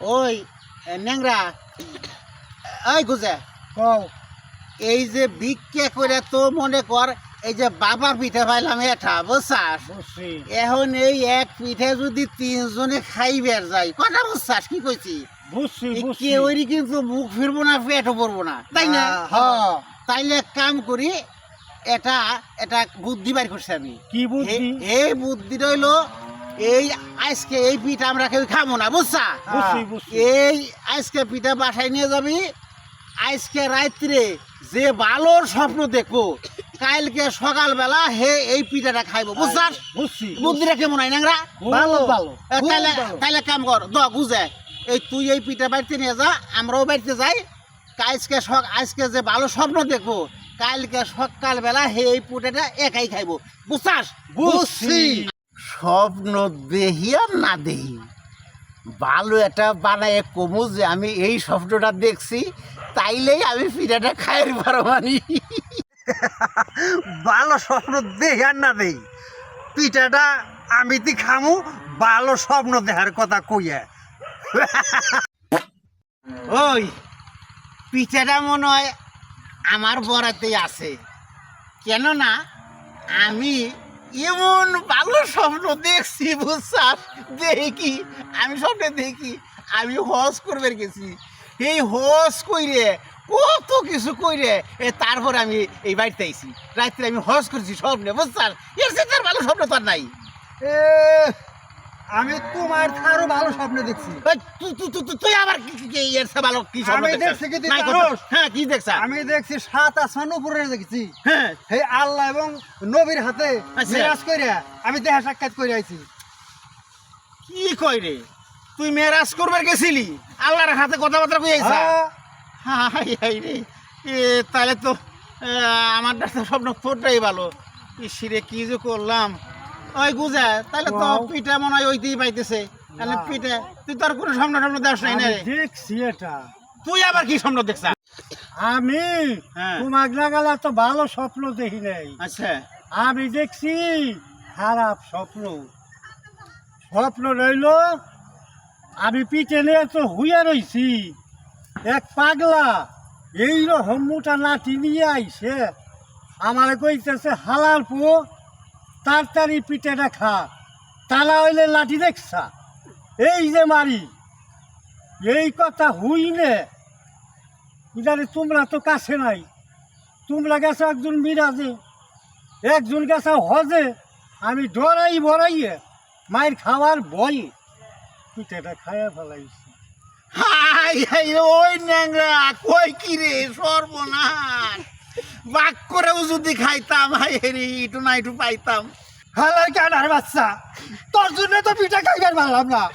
ওই ন্যাংরা। ওই গুজে। কও। এই যে ভিক্ষে করে তো মনে কর এই যে বাবার পিঠে পাইলাম এটা বুঝছাস? এখন এই এক পিঠে যদি তিনজনে খাইবার যায় কথা বুঝছাস কি কইছি? বুঝছি কিন্তু মুখ ফিরবো না পেটও পড়ব না তাই না? হ। তাইলে এক কাম করি এটা এটা বুদ্ধি বাইর করছি আমি। কি বুদ্ধি? এই বুদ্ধি রইল এই আজকে এই পিঠা আমরা কেউ খাব না বুঝছা? বুঝছি বুঝছি। এই আজকে পিঠা বাসায় নিয়ে যাবি আজকে রাত্রে যে ভালোর স্বপ্ন দেখব কালকে সকালবেলা হে এই পিঠাটা খাইবো বুঝছাস বুঝছি বুদ্ধিটা কেমন হয় নাংরা খুব ভালো। এ, খুব তাইলে ভালো। তাইলে কাম কর দ বুঝে? এই তুই এই পিঠা বাড়িতে নিয়ে যা আমরাও বাড়িতে যাই। আজকে সক আজকে যে ভালো স্বপ্ন দেখব কালকে সকালবেলা হে এই পিঠাটা একাই খাইবো বুঝছাস? বুঝছি। স্বপ্ন দেহি আর না দেহি। ভালো একটা বানায় কমু যে আমি এই স্বপ্নটা দেখছি তাইলেই আমি পিঠাটা খাইর পারো মানি। ভালো স্বপ্ন দেখে আর না দেই পিঠাটা আমি তি খামু ভালো স্বপ্ন দেখার কথা কইয়া। ওই পিঠাটা মনে হয় আমার বরাতেই আছে। কেননা আমি এমন ভালো স্বপ্ন দেখছি বুঝছাস দেখি, আমি স্বপ্নে দেখি, আমি হজ করবে গেছি। এই হজ কইরে, কত কিছু কইরে, এ তারপর আমি এই বাড়িতে আইছি। রাত্রে আমি হজ করছি স্বপ্নে বুঝছাস এর সে তার ভালো স্বপ্ন তো আর নাই। এ আমি তোমার আরও ভালো স্বপ্ন দেখছি। তুই- আবার কি- কি- কি এর ভালো কি স্বপ্ন আমি দেখছি কি। হ্যাঁ কি দেখছা? আমি দেখছি সাত আসমান উপরে দেখছি। হ্যাঁ। হে আল্লাহ এবং নবীর হাতে আচ্ছা। কইরা আমি দেখা সাক্ষাৎ করে আইছি। কি কই রে? তুই মেরাজ করবার গেছিলি? আল্লাহর হাতে কথাবার্তা কইয়াইছা হ্যাঁ, হাই হাই রে। এ তাহলে তো আমার তো স্বপ্ন তোরটাই ভালো। ইসিরে কি যে করলাম? ওই গুজা তাহলে তো। পিঠা মনে হয় ওইতেই পাইতেছে। তাহলে। পিঠা তুই তোর কোনো স্বপ্ন স্বপ্ন দেওয়াস নাই না দেখছি এটা। তুই আবার কি স্বপ্ন দেখছা? আমি হ্যাঁ। তোমার লাগালে তো ভালো স্বপ্ন দেখি নাই। আচ্ছা। আমি দেখছি খারাপ স্বপ্ন। স্বপ্ন রইল আমি পিঠে নিয়ে তো হুইয়া রইছি। এক পাগলা এই রকম মোটা লাঠি নিয়ে আইছে আমার কইতেছে হালাল পো তাড়াতাড়ি পিঠেটা খা তালা হইলে লাঠি দেখছা। এই যে মারি, এই কথা হুই নে। তোমরা তো কাছে নাই, তোমরা গেছো একজন মিরাজে, একজন গেছে হজে, আমি ডরাই বড়াইয়ে মায়ের খাওয়ার ভয়ে পিঠেটা খাইয়া ফেলাইছি। হাই হাই, ওই ন্যাংরা, কই কি রে, সর্বনাশ। বাক করেও যদি খাইতাম হেরি ইটু না ইটু পাইতাম। হল কেন আর বাচ্চা তোর জন্য তো পিঠা খাইবার পারলাম না।